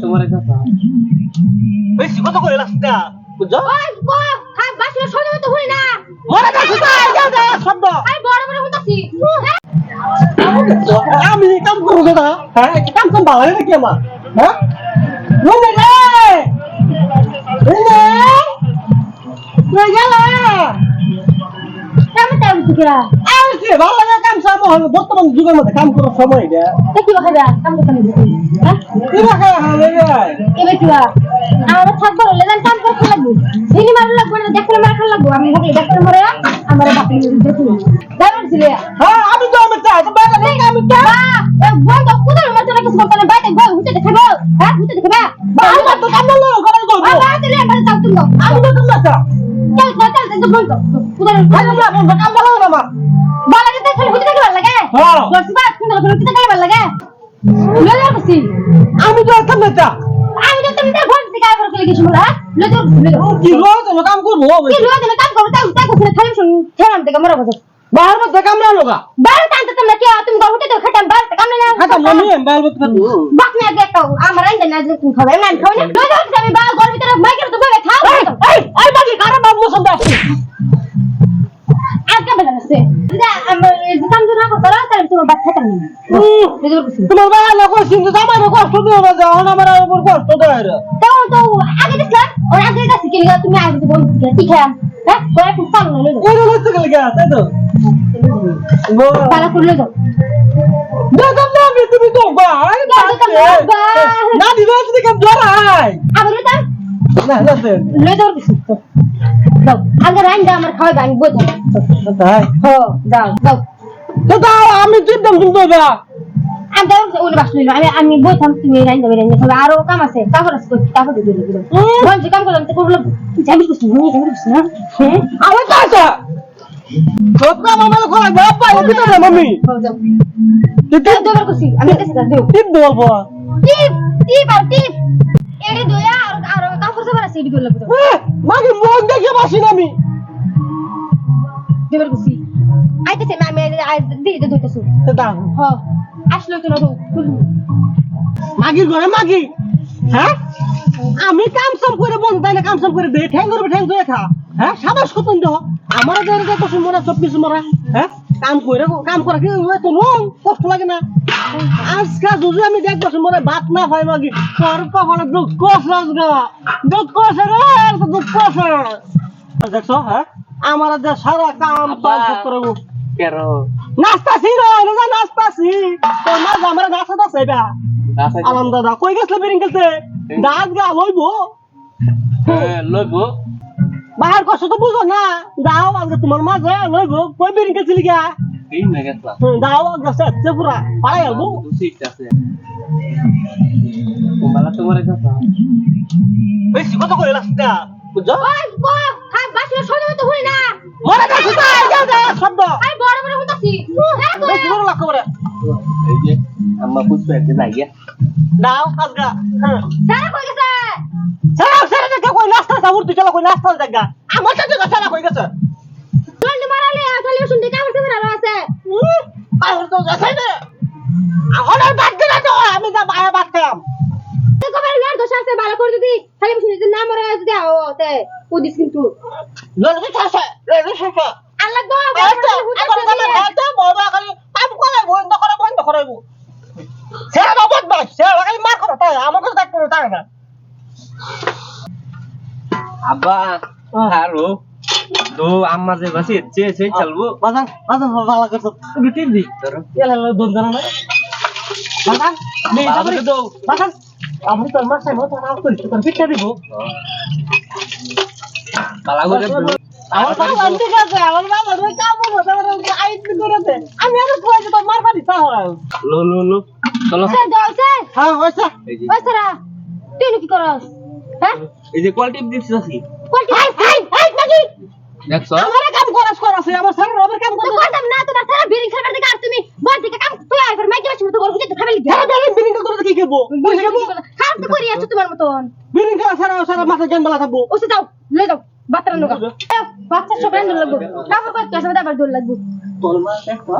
তোমার কথা বেশি কত করে রাস্তা বুঝছ? ওই গো খাই বাসে সরে তো হই না। মরে যাচ্ছে তো যাও যাও শব্দ। আই বড় বড় হতাছি আমি কাম করব না হ্যাঁ কাম কাম ভালো নাকি আমার? হ্যাঁ? রুমে রে! রুমে! কই গেল! কেমন টাইম তুকিরা কি ভালো লাগে কাম সাম হলো বর্তমান যুগের মধ্যে কাম করার সময় এটা দেখি খাইবা কাম করতে হ্যাঁ কি রাখা হবে এবে তুয়া আমার থাকব লেদান কাম করতে লাগবো। সিনেমা লাগবো না দেখলে মার খান লাগবো। আমি দেখলে দেখলে মরে আমার বাকি দেখি দাঁড়ান ছিলে হ্যাঁ আমি তো আমি চাই তো বাইরে থেকে আমি বা এ বন্ধ কুদার মতো না কিছু করতে না বাইরে গো হুতে দেখাবো হ্যাঁ হুতে দেখাবা আমার তো কাম না করে আ করব বাইরে যাও তুমি আমি তো তুমি না চল চল চল চল বন্ধ কুদার আমি না বন্ধ কাম ভালো না আমার বালা যেতে খালি হুতে দেখাবার লাগে হ্যাঁ। দর্শি বা কুদার হুতে দেখাবার লাগে লয়ে বসি। আমি তো কাম না আমি তো তুমি ঘর থেকে কাজ করে গেছি মোলা লয়ে লয়ে কি রোজ আমি কাম করব? কি লয়ে দিলে কাম করো তাই তাই করে খালি শুন ঠেরাম থেকে মরে বসে বাহার মধ্যে কাম না লোকা বাইরে টানতে তোমরা কি তুমি গো হুতে তো খাটাম বাইরে কাম না খাতা বাল মত করব বাক না গে তো আমার আইন না যে তুমি খাবে না খাবে না। লয়ে যাও আমি বা ঘর ভিতরে মাইকের তো বলে তোমার বাবা লোক কিন্তু আমার কষ্ট দিও না যাও না আমার উপর কষ্ট দেয় রে তো আগে দেখলাম ওর আগে কাছে কি লাগা তুমি আগে তো বল ঠিক আছে হ্যাঁ তোরা একটু তো যাও দাদা না আমি তুমি তো ভাই দাদা তো না দিবে যদি কাম জড়াই আবার লয়ে না না তো লয়ে কিছু দাও আগে রাইন দাও আমার খাওয়া তাই হো দাও দাও আমি চিন্তা কিন্তু বা আমি দাও ওই বাস লইলো আমি আমি বইতাম তুমি রাইন দাও রাইন দাও আরও কাম আছে তারপর আছে কই তারপর দিয়ে দিলো বল যে কাম করলাম তো করলাম। যাবি কিছু না যাবি কিছু না হ্যাঁ? আমি তো আছে। সত্যি আমার কোলা বাবা ও ভিতরে মাম্মি? তুই করছি আমি কাছে দাও টিপ বলব টিপ টিপ আর টিপ। এড়ে দয়া আর আর কাপড় সাবার আছে এডি করলাম তো। মাকে মুখ দেখে বাসি না আমি। দেবার দিয়ে দে ধরতেছো। তো দাও। হ আসলো তো তো মাগির ঘরে মাগি? হ্যাঁ? আমি কাম সাম করে বন্ধ তাই না কাম সাম করে দে ঠ্যাং করবে ঠ্যাং ধরে খা। হ্যাঁ? সাবাস কত দেহ আমার যে কষ্ট মরা সব কিছু মরা। হ্যাঁ? কাম করে কাম করা কি তো কষ্ট লাগে না। আজকে যদি আমি দেখ বছর মরে ভাত না পাই মাগি তোর কখনো দুঃখ কষ্ট গা দুঃখ দুঃখ দেখছ হ্যাঁ? আমার যে সারা কাম কেরো ছিল না নাস্তা ছি তো না আমার নাস্তা দাস এটা আলাম দাদা কই গেছলে বেরিং গেছে দাঁত গা লইবো? লইবো। বাহার কষ্ট তো বুঝো না। দাও আজকে তোমার মাঝে লইবো। কই বেরিং গেছিলি গা এই না গেছলা? দাও আজকে সেচ্ছে পুরা। পাড়াই গেলবো ঠিক আছে। তোমার কথা বেশি কত করে রাস্তা বুঝছ ওই গো খাই বাসে সরে তো হই না মরে যাচ্ছে তো যাও যাও শব্দ আই বড় বড় হতাছি হ্যাঁ গো বেশি করে লক্ষ্য করে এই যে আম্মা পুষ্পা একটা লাগিয়া দাও হ্যাঁ সারা কই গেছে সারা সারা দেখা কই নাস্তা সাবুর তুই চলো কই নাস্তা দেখা আমার সাথে কথা কই গেছে জলদি মারালে আসলে শুনতে কামড় সাবার আলো আছে আর তো যাচ্ছে না এখন আর বাদ দিলা তো আমি যা বায়া বাদ খাম তো কবার ইয়ার দোষ আছে ভালো করে যদি খালি শুনতে না মরে যদি আও তে পুদিস কিন্তু লড়কি খাসে লড়কি খাসে আল্লাহ গো আচ্ছা এখন আমি খাইতে বড় খালি কাম করে বন্ধ করে বন্ধ করাইবো সে বাবদ বাস সে খালি মার করে তাই আমাকে তো দেখতে তাই না আব্বা হারো তো আম্মা যে বাসি এসছে সেই চলবো বাজান বাজান ভালো করছ তুমি টিপ দি ধরো এলা দন জানা না বাজান নে ভালো যাবি করে দাও। বাজান আমি তো মাছ খাইবো তো নাও করি তোর পিঠা দিব পালা করে দাও। আমার বাবা ঠিক আছে আমার বাবা রোজ কাম করব তারপরে আইট করে আমি আর কই যে তোর মার পানি লো লো লো চলো। সে যাও সে হ্যাঁ হইছে এই যে। তুই কি করস? হ্যাঁ? এই যে কোয়ালিটি দিচ্ছি কোনটি হাই হাই হাই নাকি? দেখছ? আমার কাম করাস করাস আমার সারা রবের কাম তো করতাম না তোমার সারা বিরিং খাবার দিকে আর তুমি বল দিকে কাম তুই আই ফর মাইকে বাসি মতো করছিস তো খাবে। বেলিন বিলিং করে কি খাব বুঝে খাব খারাপ তো করি আছো তোমার মতন। বিলিং করে সারা সারা মাথা জ্ঞান বেলা থাকব। ওসে যাও লয়ে যাও। বাচ্চা রান্না বাচ্চা লাগবো। আসবে আবার দোল লাগবো? তোর মা দেখো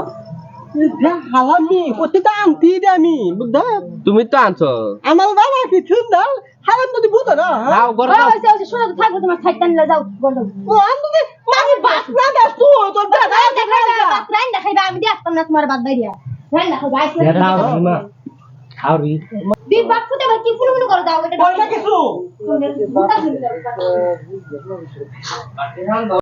তুমি তো আনছো। আমার বাবা কি সুন্দর? হালাম যদি বুঝো না হ্যাঁ? যাও শোনো থাকব তোমার সাইড টানলে যাও গড় আমি বাস না দেখ তো তোর আমি দেখতাম তোমার বাদ বাইরিয়া। খাওরি বিগ বাপ ফুটে ভাই কি ফুলু ফুলু করে দাও এটা বল না কিছু